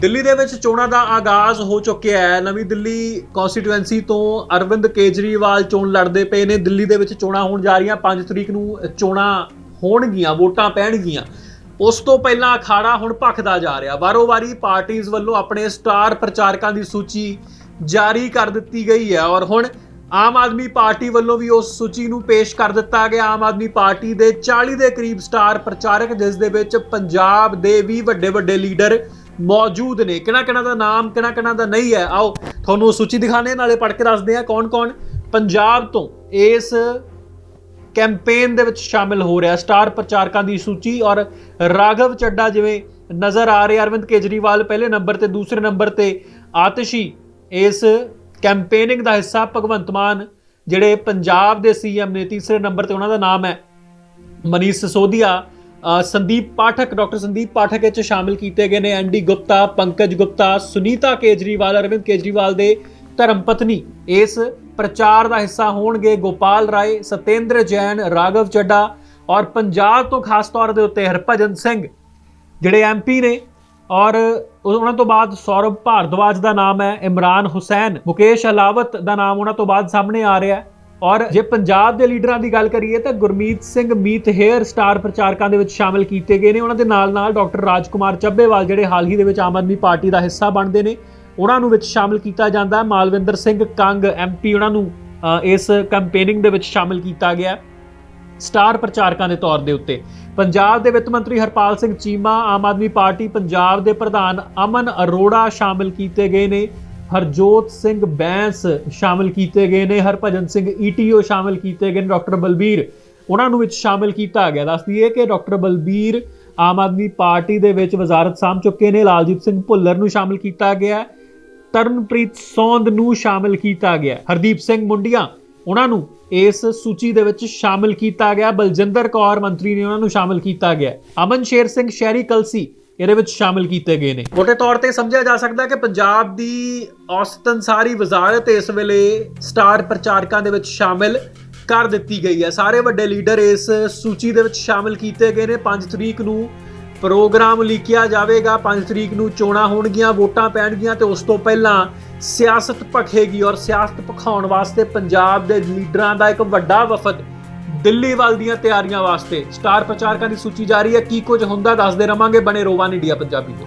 ਦਿੱਲੀ ਦੇ ਵਿੱਚ ਚੋਣਾਂ ਦਾ ਆਗਾਜ਼ ਹੋ ਚੁੱਕਿਆ ਹੈ। ਨਵੀਂ ਦਿੱਲੀ ਕਨਸਟੀਟੂਐਂਸੀ ਤੋਂ ਅਰਵਿੰਦ ਕੇਜਰੀਵਾਲ ਚੋਣ ਲੜਦੇ ਪਏ ਨੇ। ਦਿੱਲੀ ਦੇ ਵਿੱਚ ਚੋਣਾਂ ਹੋਣ ਜਾ ਰਹੀਆਂ। 5 ਤਰੀਕ ਨੂੰ ਚੋਣਾਂ ਹੋਣਗੀਆਂ, ਵੋਟਾਂ ਪੈਣਗੀਆਂ। ਉਸ ਤੋਂ ਪਹਿਲਾਂ ਅਖਾੜਾ ਹੁਣ ਭਖਦਾ ਜਾ ਰਿਹਾ। ਵਾਰੋ-ਵਾਰੀ ਪਾਰਟੀਆਂ ਵੱਲੋਂ ਆਪਣੇ ਸਟਾਰ ਪ੍ਰਚਾਰਕਾਂ ਦੀ ਸੂਚੀ ਜਾਰੀ ਕਰ ਦਿੱਤੀ ਗਈ ਹੈ ਔਰ ਹੁਣ ਆਮ ਆਦਮੀ ਪਾਰਟੀ ਵੱਲੋਂ ਵੀ ਉਸ ਸੂਚੀ ਨੂੰ ਪੇਸ਼ ਕਰ ਦਿੱਤਾ ਗਿਆ। ਆਮ ਆਦਮੀ ਪਾਰਟੀ ਦੇ 40 ਦੇ ਕਰੀਬ ਸਟਾਰ ਪ੍ਰਚਾਰਕ, ਜਿਸ ਦੇ ਵਿੱਚ ਪੰਜਾਬ ਦੇ ਵੀ ਵੱਡੇ ਵੱਡੇ ਲੀਡਰ ਮੌਜੂਦ ਨੇ। ਕਿਹਨਾਂ ਕਿਹਨਾਂ ਦਾ ਨਾਮ ਕਿਹਨਾਂ ਕਿਹਨਾਂ ਦਾ ਨਹੀਂ ਹੈ। ਆਓ, ਤੁਹਾਨੂੰ ਸੂਚੀ ਦਿਖਾਣੇ ਨਾਲੇ ਪੜ੍ਹ ਕੇ ਦੱਸਦੇ ਆ ਕੌਣ-ਕੌਣ ਪੰਜਾਬ ਤੋਂ ਇਸ ਕੈਂਪੇਨ ਦੇ ਵਿੱਚ ਸ਼ਾਮਿਲ ਹੋ ਰਿਹਾ। ਸਟਾਰ ਪ੍ਰਚਾਰਕਾਂ ਦੀ ਸੂਚੀ ਔਰ ਰਾਘਵ ਚੱਡਾ ਜਿਵੇਂ ਨਜ਼ਰ ਆ ਰਿਹਾ ਅਰਵਿੰਦ ਕੇਜਰੀਵਾਲ ਪਹਿਲੇ ਨੰਬਰ ਤੇ, ਦੂਸਰੇ ਨੰਬਰ ਤੇ ਆਤਿਸ਼ੀ ਇਸ ਕੈਂਪੇਨਿੰਗ ਦਾ ਹਿੱਸਾ ਭਗਵੰਤ ਮਾਨ, ਜਿਹੜੇ ਪੰਜਾਬ ਦੇ ਸੀਐਮ ਨੇ। ਤੀਸਰੇ ਨੰਬਰ ਤੇ ਉਹਨਾਂ ਦਾ ਨਾਮ ਹੈ ਮਨੀਸ਼ ਸਿਸੋਦੀਆ। ਸੰਦੀਪ ਪਾਠਕ, ਡਾਕਟਰ ਸੰਦੀਪ ਪਾਠਕ ਵਿੱਚ ਸ਼ਾਮਿਲ ਕੀਤੇ ਗਏ ਨੇ ਐਨਡੀ ਗੁਪਤਾ, ਪੰਕਜ ਗੁਪਤਾ, ਸੁਨੀਤਾ ਕੇਜਰੀਵਾਲ, ਅਰਵਿੰਦ ਕੇਜਰੀਵਾਲ ਦੇ ਧਰਮ ਪਤਨੀ। ਇਸ ਪ੍ਰਚਾਰ ਦਾ ਹਿੱਸਾ ਹੋਣਗੇ ਗੋਪਾਲ ਰਾਏ, ਸਤੇਂਦਰ ਜੈਨ, ਰਾਘਵ ਚੱਡਾ ਔਰ ਪੰਜਾਬ ਤੋਂ ਖਾਸ ਤੌਰ ਦੇ ਉੱਤੇ ਹਰਭਜਨ ਸਿੰਘ, ਜਿਹੜੇ ਐਮਪੀ ਨੇ ਔਰ ਉਹਨਾਂ ਤੋਂ ਬਾਅਦ ਸੌਰਵ ਭਾਰਦਵਾਜ ਦਾ ਨਾਮ ਹੈ, ਇਮਰਾਨ ਹੁਸੈਨ, ਮੁਕੇਸ਼ ਹਲਾਵਤ ਦਾ ਨਾਮ ਉਹਨਾਂ ਤੋਂ ਬਾਅਦ ਸਾਹਮਣੇ ਆ ਰਿਹਾ ਹੈ। ਔਰ ਜੇ ਪੰਜਾਬ ਦੇ ਲੀਡਰਾਂ ਦੀ ਗੱਲ ਕਰੀਏ ਤਾਂ ਗੁਰਮੀਤ ਸਿੰਘ, ਮੀਤ ਹੇਅਰ ਸਟਾਰ ਪ੍ਰਚਾਰਕਾਂ ਦੇ ਵਿੱਚ ਸ਼ਾਮਿਲ ਕੀਤੇ ਗਏ ਨੇ। ਉਹਨਾਂ ਦੇ ਨਾਲ ਨਾਲ ਡਾਕਟਰ ਰਾਜਕੁਮਾਰ ਚੱਬੇਵਾਲ ਜਿਹੜੇ ਹਾਲ ਹੀ ਦੇ ਵਿੱਚ ਆਮ ਆਦਮੀ ਪਾਰਟੀ ਦਾ ਹਿੱਸਾ ਬਣਦੇ ਨੇ, ਉਹਨਾਂ ਨੂੰ ਵਿੱਚ ਸ਼ਾਮਿਲ ਕੀਤਾ ਜਾਂਦਾ ਹੈ। ਮਾਲਵਿੰਦਰ ਸਿੰਘ ਕੰਗ ਐਮਪੀ ਉਹਨਾਂ ਨੂੰ ਇਸ ਕੈਂਪੇਨਿੰਗ ਦੇ ਵਿੱਚ ਸ਼ਾਮਿਲ ਕੀਤਾ ਗਿਆ ਸਟਾਰ ਪ੍ਰਚਾਰਕਾਂ ਦੇ ਤੌਰ ਦੇ ਉੱਤੇ। ਪੰਜਾਬ ਦੇ ਵਿੱਤ ਮੰਤਰੀ ਹਰਪਾਲ ਸਿੰਘ ਚੀਮਾ, ਆਮ ਆਦਮੀ ਪਾਰਟੀ ਪੰਜਾਬ ਦੇ ਪ੍ਰਧਾਨ ਅਮਨ ਅਰੋੜਾ ਸ਼ਾਮਿਲ ਕੀਤੇ ਗਏ ਨੇ। ਹਰਜੋਤ ਸਿੰਘ ਬੈਂਸ ਸ਼ਾਮਿਲ ਕੀਤੇ ਗਏ ਨੇ, ਹਰਭਜਨ ਸਿੰਘ ਈਟੀਓ ਸ਼ਾਮਿਲ ਕੀਤੇ ਗਏ ਨੇ, ਡਾਕਟਰ ਬਲਬੀਰ। ਉਹਨਾਂ ਨੂੰ ਵਿੱਚ ਸ਼ਾਮਿਲ ਕੀਤਾ ਗਿਆ। ਦੱਸ ਦਈਏ ਕਿ ਡਾਕਟਰ ਬਲਬੀਰ ਆਮ ਆਦਮੀ ਪਾਰਟੀ ਦੇ ਵਿੱਚ ਵਜ਼ਾਰਤ ਸਾਂਭ ਚੁੱਕੇ ਨੇ, ਲਾਲਜੀਤ ਸਿੰਘ ਭੁੱਲਰ ਨੂੰ ਸ਼ਾਮਿਲ ਕੀਤਾ ਗਿਆ ਤਰਨਪ੍ਰੀਤ ਸੌਂਦ ਨੂੰ ਸ਼ਾਮਿਲ ਕੀਤਾ ਗਿਆ ਹਰਦੀਪ ਸਿੰਘ ਮੁੰਡੀਆਂ, ਉਹਨਾਂ ਨੂੰ ਇਸ ਸੂਚੀ ਦੇ ਵਿੱਚ ਸ਼ਾਮਿਲ ਕੀਤਾ ਗਿਆ। ਬਲਜਿੰਦਰ ਕੌਰ ਮੰਤਰੀ ਨੇ ਉਹਨਾਂ ਨੂੰ ਸ਼ਾਮਿਲ ਕੀਤਾ ਗਿਆ ਅਮਨ ਸ਼ੇਰ ਸਿੰਘ ਸ਼ਹਿਰੀ ਕਲਸੀ ਇਹਦੇ ਵਿੱਚ ਸ਼ਾਮਿਲ ਕੀਤੇ ਗਏ ਨੇ। ਮੋਟੇ ਤੌਰ ਤੇ ਸਮਝਿਆ ਜਾ ਸਕਦਾ ਕਿ ਪੰਜਾਬ ਦੀ ਔਸਤਨ ਸਾਰੀ ਵਜ਼ਾਰਤ ਇਸ ਵੇਲੇ ਸਟਾਰ ਪ੍ਰਚਾਰਕਾਂ ਦੇ ਵਿੱਚ ਸ਼ਾਮਿਲ ਕਰ ਦਿੱਤੀ ਗਈ ਹੈ। ਸਾਰੇ ਵੱਡੇ ਲੀਡਰ ਇਸ ਸੂਚੀ ਦੇ ਵਿੱਚ ਸ਼ਾਮਿਲ ਕੀਤੇ ਗਏ ਨੇ। 5 ਤਰੀਕ ਨੂੰ ਪ੍ਰੋਗਰਾਮ ਲਿਖਿਆ ਜਾਵੇਗਾ। 5 ਤਰੀਕ ਨੂੰ ਚੋਣਾਂ ਹੋਣਗੀਆਂ, ਵੋਟਾਂ ਪੈਣਗੀਆਂ ਤੇ ਉਸ ਤੋਂ ਪਹਿਲਾਂ ਸਿਆਸਤ ਭਖੇਗੀ ਔਰ ਸਿਆਸਤ ਭਖਾਉਣ ਵਾਸਤੇ ਪੰਜਾਬ ਦੇ ਲੀਡਰਾਂ ਦਾ ਇੱਕ ਵੱਡਾ ਵਫਦ ਦਿੱਲੀ ਵੱਲ ਦੀਆਂ ਤਿਆਰੀਆਂ ਵਾਸਤੇ ਸਟਾਰ ਪ੍ਰਚਾਰਕਾਂ ਦੀ ਸੂਚੀ ਜਾਰੀ ਹੈ। ਕੀ ਕੁਝ ਹੁੰਦਾ ਦੱਸਦੇ ਰਵਾਂਗੇ ਬਣੇ ਰੋਵਾਨ ਇੰਡੀਆ ਪੰਜਾਬੀ ਤੋਂ।